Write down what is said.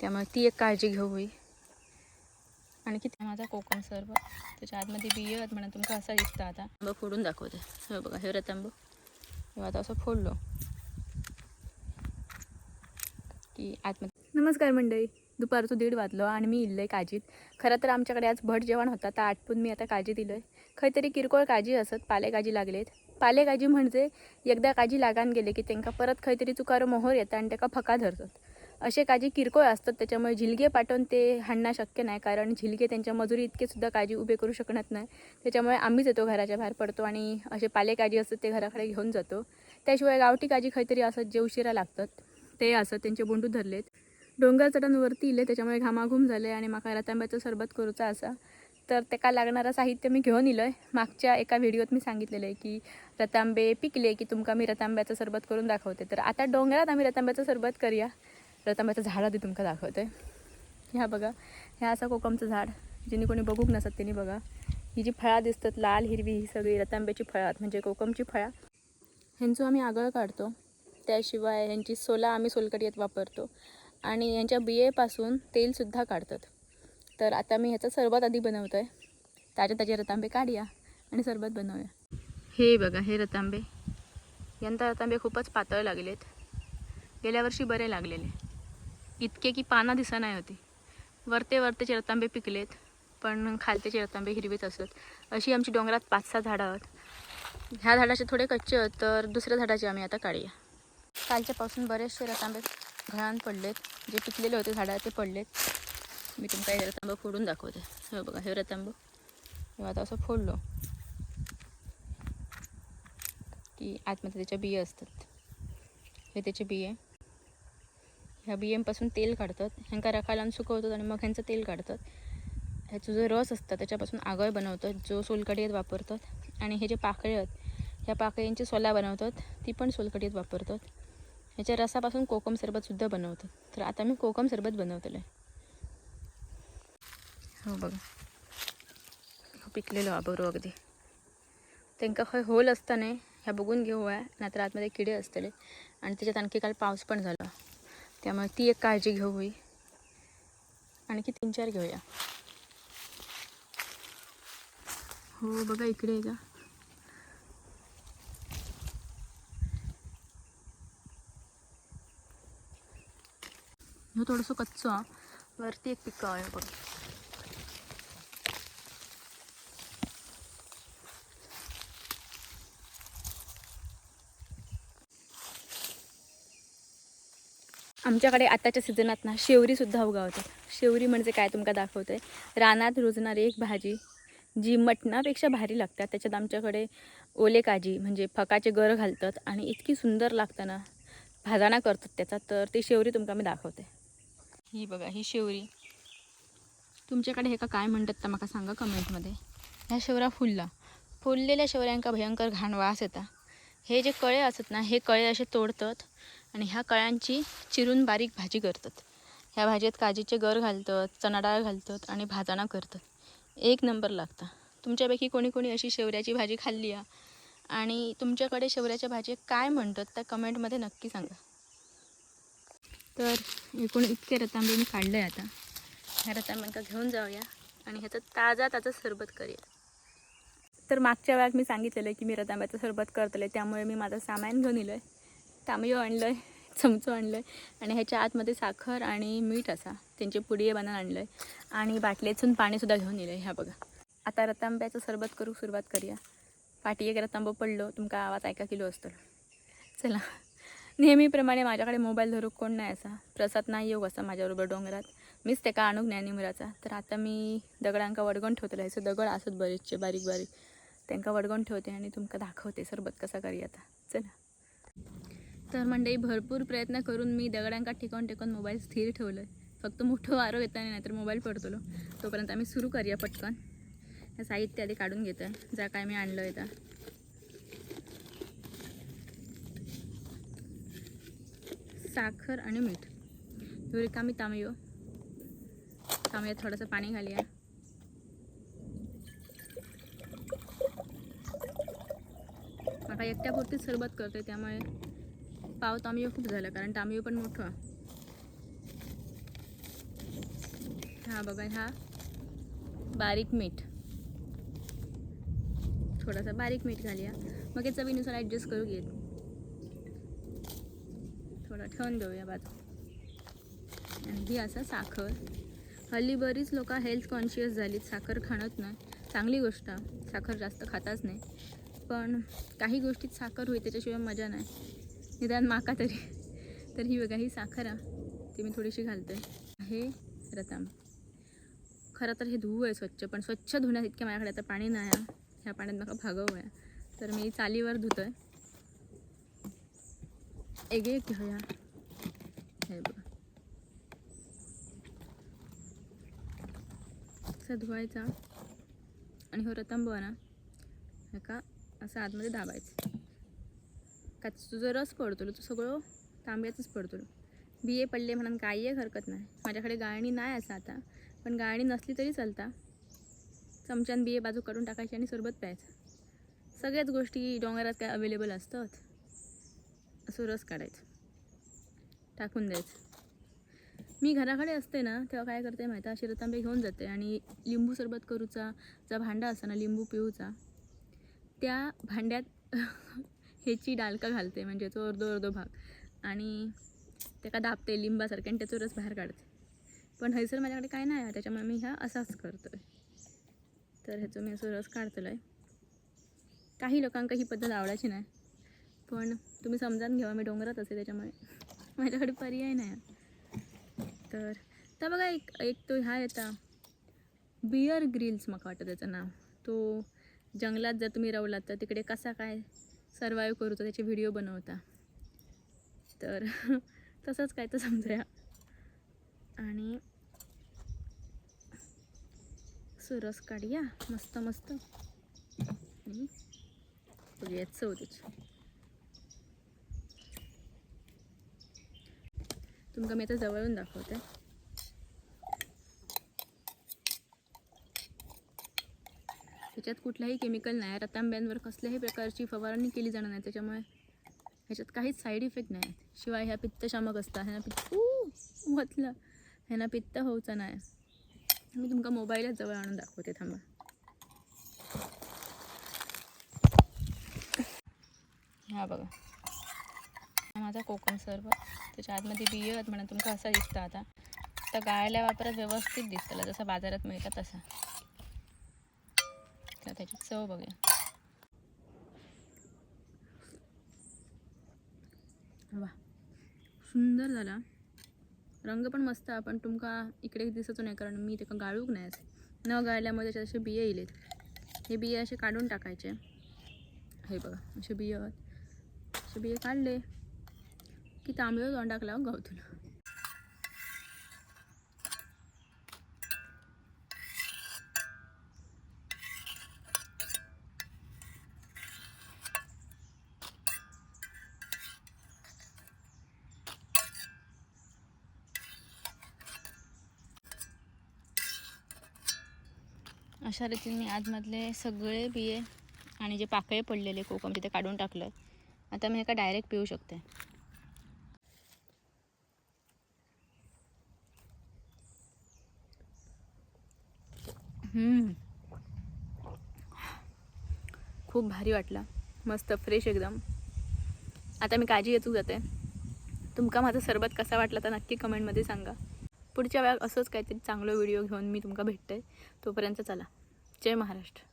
त्यामुळे ती एक काळजी घेऊ होई आणि किती माझा कोकम सर्व त्याच्या आतमध्ये बिय आहेत म्हणून तुमका असा दिसतं आता. आंबा फोडून दाखवते. हे बघा हे रतांबू मी आता असं फोडलो. की आतमध्ये नमस्कार मंडळी दुपारचं दीड वाजलो आणि मी इल्लय काजीत. खरं तर आमच्याकडे आज भट जेवण होता तर आटपून मी आता काजी दिलं आहे तरी किरकोळ काजी असत पालेकाजी लागलेत. पालेकाजी म्हणजे एकदा काजी लागान गेले की त्यांना परत खंय चुकार चुकारो मोहर येतात आणि त्याका फका धरतात. असे काजी किरकोळ असतात त्याच्यामुळे झिलगे पाठवून ते हाणणं शक्य नाही. कारण झिलगे त्यांच्या मजुरी इतके सुद्धा काजी उभे करू शकत नाही. त्याच्यामुळे आम्हीच येतो घराच्या बाहेर पडतो आणि असे पालेकाजी असतात ते घराकडे घेऊन जातो. त्याशिवाय गावठी काजी काहीतरी असत जे उशिरा लागतात ते असं त्यांचे बोंडू धरलेत. डोंगर चढांवरती इले त्याच्यामुळे घामाघूम झाले आणि माका रतांब्याचं सरबत करूचा असा. तर त्याका लागणारं साहित्य मी घेऊन इलोय. मागच्या एका व्हिडिओत मी सांगितलेलं आहे की रतांबे पिकले की तुमका मी रतांब्याचं सरबत करून दाखवते. तर आता डोंगरात आम्ही रतांब्याचं सरबत करूया. रतांब्याचं झाड आधी तुमका दाखवते ह्या बघा ह्या असं कोकमचं झाड जिने कोणी बघूक नसत त्यांनी बघा. ही जी फळा दिसतात लाल हिरवी ही सगळी रतांब्याची फळात म्हणजे कोकमची फळा. ह्यांचं आम्ही आगळ काढतो. त्याशिवाय ह्यांची सोला आम्ही सोलकढीत वापरतो. आणि यांच्या बियेपासून तेलसुद्धा काढतात. तर आता मी ह्याचं सरबत आधी बनवतो आहे ताजे ताजे रतांबे काढूया आणि सरबत बनवूया. हे बघा हे रतांबे. यंदा रतांबे खूपच पातळ लागलेत. गेल्या वर्षी बरे लागलेले. इतके की पानं दिसा नाही होती. वरते वरतेचे रतांबे पिकलेत पण खालते रतांबे हिरवेच असत. अशी आमची डोंगरात पाच सहा झाडं आहेत. ह्या झाडाचे थोडे कच्चे आहेत तर दुसऱ्या झाडाचे आम्ही आता काढूया. कालच्यापासून बरेचसे रतांबे घरात पडलेत. जे पिकलेले होते झाडं ते पडलेत. मी तुमका हे रतांब फोडून दाखवते. हे बघा हे रतांब हे आता असं फोडलो. की आतमध्ये त्याच्या बिये असतात. हे त्याचे बिये. ह्या बियांपासून तेल काढतात ह्यांका रखायला आणि सुकवतात आणि मग ह्यांचं तेल काढतात. ह्याचं जो रस असतात त्याच्यापासून आगळ बनवतात जो सोलकढीत वापरतात. आणि हे जे पाकळे आहेत ह्या पाकळ्यांची सोला बनवतात ती पण सोलकढीत वापरतात. ह्याच्या रसापासून कोकम सरबतसुद्धा बनवतात. तर आता मी कोकम सरबत बनवतले हो बघा. हो पिकलेलो हा बरोबर अगदी. त्यांना खंय होल असताना ह्या बघून घेऊया नाहीतर आतमध्ये किडे असतले. आणि त्याच्यात आणखी काल पाऊस पण झाला. त्यामुळे ती एक काळजी घेऊ होई. आणखी तीन चार घेऊया. हो बघा इकडे आहे का? ह्यो थोडंसं कच्चं वरती एक पिकं आहे बघ. आमच्याकडे आताच्या सीझनात ना शेवरीसुद्धा उगावतात शेवरी म्हणजे काय तुमका दाखवते? रानात रुजणारी एक भाजी जी मटणापेक्षा भारी लागतात. त्याच्यात आमच्याकडे ओले काजी म्हणजे फकाचे गर घालतात आणि इतकी सुंदर लागतं ना भाजणा करतात त्याचा तर ती शेवरी तुमका मी दाखवते. ही बघा ही शेवरी. तुमच्याकडे हे का काय म्हणतात तर मला सांगा कमेंटमध्ये. ह्या शेवरा फुलला. फुललेल्या शेवऱ्यांका भयंकर घाण वास येता. हे जे कळे असत ना हे कळे असे तोडतात आणि ह्या कळ्यांची चिरून बारीक भाजी करतात. ह्या भाजीत काजीचे गर घालतात चणा डाळ घालतात आणि भाजणा करतात. एक नंबर लागतं. तुमच्यापैकी कोणी कोणी अशी शेवऱ्याची भाजी खाल्ली आहे आणि तुमच्याकडे शेवऱ्याच्या भाजी काय म्हणतात त्या कमेंटमध्ये नक्की सांगा. तर एकूण इतके रतांबे मी काढले आता. ह्या रतांब्यांका घेऊन जाऊया आणि ह्याचं ताजा ताजा सरबत करूया. तर मागच्या वेळात मी सांगितलेलं आहे की मी रतांब्याचं सरबत करतले त्यामुळे मी माझं सामान घेऊन येलो आहे तांबयो आणलं आहे चमचो आणलं आहे आणि ह्याच्या आतमध्ये साखर आणि मीठ असा त्यांचे पुडिये बनवून आणलं आहे आणि बाटलीतून पाणीसुद्धा घेऊन इलं आहे ह्या बघा. आता रतांब्याचं सरबत करू सुरुवात करूया. पाठी एक रतांबो पडलो तुमका आवाज ऐका किलो असतो चला. नेहमीप्रमाणे माझ्याकडे मोबाईल धरूक कोण नाही असा प्रसाद नाही येऊ असा माझ्याबरोबर डोंगरात. मीच ते का आणूक ज्ञानीमुराचा तर आता मी दगडांका वडगण ठेवतले ह्याचं दगड असत बरेचसे बारीक बारीक त्यांका वडगण ठेवते आणि तुमका दाखवते. सरबत कसा करी आता. चला. तर मंडळी भरपूर प्रयत्न करून मी दगडांका टिकवून टेकून मोबाईल स्थिर ठेवलं आहे फक्त मोठं वारं येतं आणि नाहीतर मोबाईल पडतलो. तोपर्यंत आम्ही सुरू करूया पटकन. हे साहित्य आधी काढून घेतो. आहे जा काय मी आणलं आहे साखर आणि मीठ. ह्यो रिकामी तांबयो हो. तांबयात थोडंसं पाणी घालूया. काका एकट्यापुरतीच सरबत करते त्यामुळे पाव तांबयो खूप झालं कारण तांबयो पण मोठं. हा बघा हा बारीक मीठ. थोडासा बारीक मीठ घालूया. मग हे चवीनुसार ॲडजस्ट करू घेत. थोडा ठेवून देऊया बाजू आणि ही असं साखर. हल्ली बरीच लोक हेल्थ कॉन्शियस झालीत साखर खाणत नाही. चांगली गोष्ट. आहे. साखर जास्त खाताच नाही. पण काही गोष्टीत साखर होई त्याच्याशिवाय मजा नाही. निदान माका तरी. तर ही बघा ही साखर आहे ती मी थोडीशी घालते हे रताम. खरं तर हे धुवू आहे स्वच्छ पण स्वच्छ धुण्यात इतके माझ्याकडे आता पाणी नाही आहे. ह्या पाण्यात मला भागव आहे. तर मी चालीवर धुतो आहे एक एक घेऊया हे बघा. असा धुवायचा. आणि हो रतांब ना. हे का? असं आतमध्ये दाबायचं. का तुझं रस पडतो तो सगळं तांब्यातच पडतो बिये पडले म्हणून काही एक हरकत नाही. माझ्याकडे गाळणी नाही असं आता. पण गाळणी नसली तरी चालता. चमच्यान बिये बाजू काढून टाकायची आणि सरबत प्यायचं. सगळ्याच गोष्टी डोंगरात काय अवेलेबल असतात? असं रस काढायचं. टाकून द्यायचं. मी घराकडे असते ना तेव्हा काय करते माहिती अशी रतांबे घेऊन जाते. आणि लिंबू सरबत करूचा जो भांडा असा ना लिंबू पिऊचा त्या भांड्यात ह्याची डालका घालते म्हणजे तो अर्धो अर्धो भाग. आणि त्याका दाबते लिंबासारखे आणि त्याचो रस बाहेर काढते. पण हयसर माझ्याकडे काय नाही आहे त्याच्यामुळे मी ह्या असाच करतो आहे तर ह्याचं मी असं रस काढतलो आहे काही लोकांका ही पद्धत आवडायची नाही. पण तुम्ही समजावून घ्यावा मी डोंगरात असे त्याच्यामुळे माझ्याकडे पर्याय नाही आहे. तर तर बघा एक एक तो ह्या येता. बियर ग्रिल्स म्हाका वाटतं त्याचं नाव. तो जंगलात जर तुम्ही रवलात तर तिकडे कसा काय सर्वाईव्ह तर त्याचे व्हिडिओ बनवता. तर तसंच काय तर समजा आणि सुरस काढूया. मस्त मस्त. आणि बघूया चव त्याची तुमका मी आता जवळून दाखवते. त्याच्यात कुठलाही केमिकल नाही. रतांब्यांवर कसल्याही प्रकारची फवारणी केली जाणार नाही. त्याच्यामुळे ह्याच्यात काहीच साईड इफेक्ट नाही. शिवाय ह्या पित्तशामक असतात ह्यांना पित्त म्हटलं ह्यांना पित्त होऊचं नाही. मी तुमका मोबाईलच जवळ आणून दाखवते. थांबा. हा बघा. हा माझा कोकम सर्व. त्याच्या आतमध्ये बियत म्हणा. तुमका असा दिसतं आता. तर गाळल्या वापरात व्यवस्थित दिसतला. जसं बाजारात मिळतं तसा. त्याची चव बघा वा. सुंदर झाला. रंग पण मस्त आहे, पण तुमका इकडे दिसत नाही कारण मी त्याला गाळूक नाही न गाळल्यामुळे त्याच्यात असे बिये येलेत. हे बिये असे काढून टाकायचे. हे बघा असे बिये असे बिये काढले. की तांबळ तोंडाक लावून गावतून. अशा रीतीने मी आतमधले सगळे बिये आणि जे पाकळे पडलेले कोकम तिथे काढून टाकलं. आता मी एका डायरेक्ट पिऊ शकते. खूप भारी वाटला. मस्त फ्रेश एकदम. आता मी काळजी घेतू जाते. तुमका माझा सरबत कसा वाटला तर नक्की कमेंटमध्ये सांगा. पुढच्या वेळा असंच काहीतरी चांगलं व्हिडिओ घेऊन मी तुमका भेटते. तोपर्यंत चला. जय महाराष्ट्र.